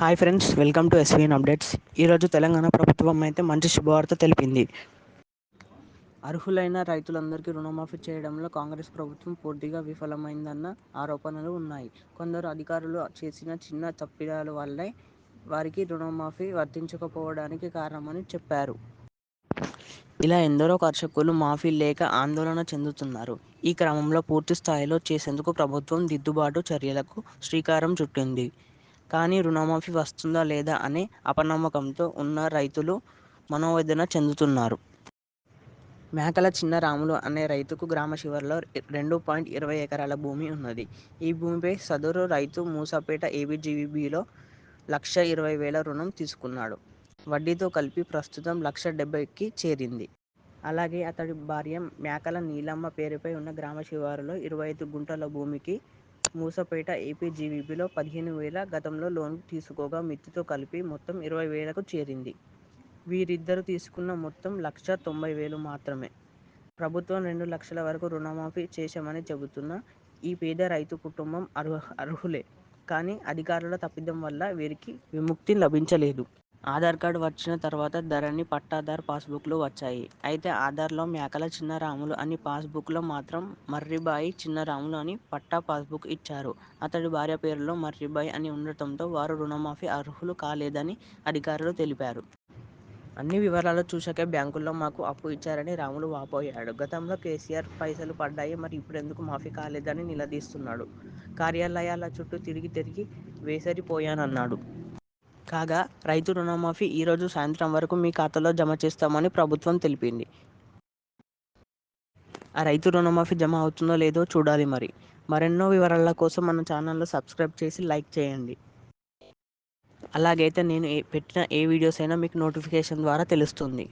Hi friends welcome to SVN updates ఈరోజు తెలంగాణ ప్రభుత్వం అయితే మంచి శుభవార్త తెలిపింది. అర్హులైన రైతులందరికీ రుణమాఫీ చేయడంలో కాంగ్రెస్ ప్రభుత్వం పూర్తిగా విఫలమైందన్న ఆరోపణలు ఉన్నాయి. కొందరు అధికారులు చేసిన చిన్న తప్పిదాల వల్లే వారికి రుణమాఫీ వర్తించకపోవడానికి కారణమని చెప్పారు. ఇలా ఎందరో కర్షకులు మాఫీ లేక ఆందోళన చెందుతున్నారు. ఈ క్రమంలో పూర్తి స్థాయిలో చేసేందుకు ప్రభుత్వం దిద్దుబాటు చర్యలకు శ్రీకారం చుట్టింది. కానీ రుణమాఫీ వస్తుందా లేదా అనే అపనమ్మకంతో ఉన్న రైతులు మనోవేదన చెందుతున్నారు. మేకల చిన్న రాములు అనే రైతుకు గ్రామ శివారులో రెండు పాయింట్ ఇరవై ఎకరాల భూమి ఉన్నది. ఈ భూమిపై సదరు రైతు మూసాపేట ఏబీజీబీలో లక్ష ఇరవై వేల రుణం తీసుకున్నాడు. వడ్డీతో కలిపి ప్రస్తుతం లక్ష డెబ్బైకి చేరింది. అలాగే అతడి భార్య మేకల నీలమ్మ పేరుపై ఉన్న గ్రామ శివారులో ఇరవై ఐదు గుంటల భూమికి మూసపేట ఏపీజీవీబీలో పదిహేను వేల గతంలో లోన్ తీసుకోగా మిత్తితో కలిపి మొత్తం ఇరవై వేలకు చేరింది. వీరిద్దరూ తీసుకున్న మొత్తం లక్ష తొంభై వేలు మాత్రమే. ప్రభుత్వం రెండు లక్షల వరకు రుణమాఫీ చేశామని చెబుతున్న ఈ పేద రైతు కుటుంబం అర్హ అర్హులే. కానీ అధికారుల తప్పిదం వల్ల వీరికి విముక్తి లభించలేదు. ఆధార్ కార్డు వచ్చిన తర్వాత ధరణి పట్టాదార్ పాస్బుక్లు వచ్చాయి. అయితే ఆధార్లో మేకల చిన్నరాములు అని పాస్బుక్లో మాత్రం మర్రిబాయి చిన్నరాములు అని పట్టా పాస్బుక్ ఇచ్చారు. అతడి భార్య పేరులో మర్రిబాయి అని ఉండటంతో వారు రుణమాఫీ అర్హులు కాలేదని అధికారులు తెలిపారు. అన్ని వివరాలు చూశాకే బ్యాంకుల్లో మాకు అప్పు ఇచ్చారని రాములు వాపోయాడు. గతంలో కేసీఆర్ పైసలు పడ్డాయి మరి ఇప్పుడెందుకు మాఫీ కాలేదని నిలదీస్తున్నాడు. కార్యాలయాల చుట్టూ తిరిగి తిరిగి వేసరిపోయానన్నాడు. కాగా రైతు రుణమాఫీ ఈరోజు సాయంత్రం వరకు మీ ఖాతాలో జమ చేస్తామని ప్రభుత్వం తెలిపింది. ఆ రైతు రుణమాఫీ జమ అవుతుందో లేదో చూడాలి మరి. మరెన్నో వివరాల కోసం మన ఛానల్లో సబ్స్క్రైబ్ చేసి లైక్ చేయండి. అలాగైతే నేను ఏ పెట్టిన ఏ వీడియోస్ అయినా మీకు నోటిఫికేషన్ ద్వారా తెలుస్తుంది.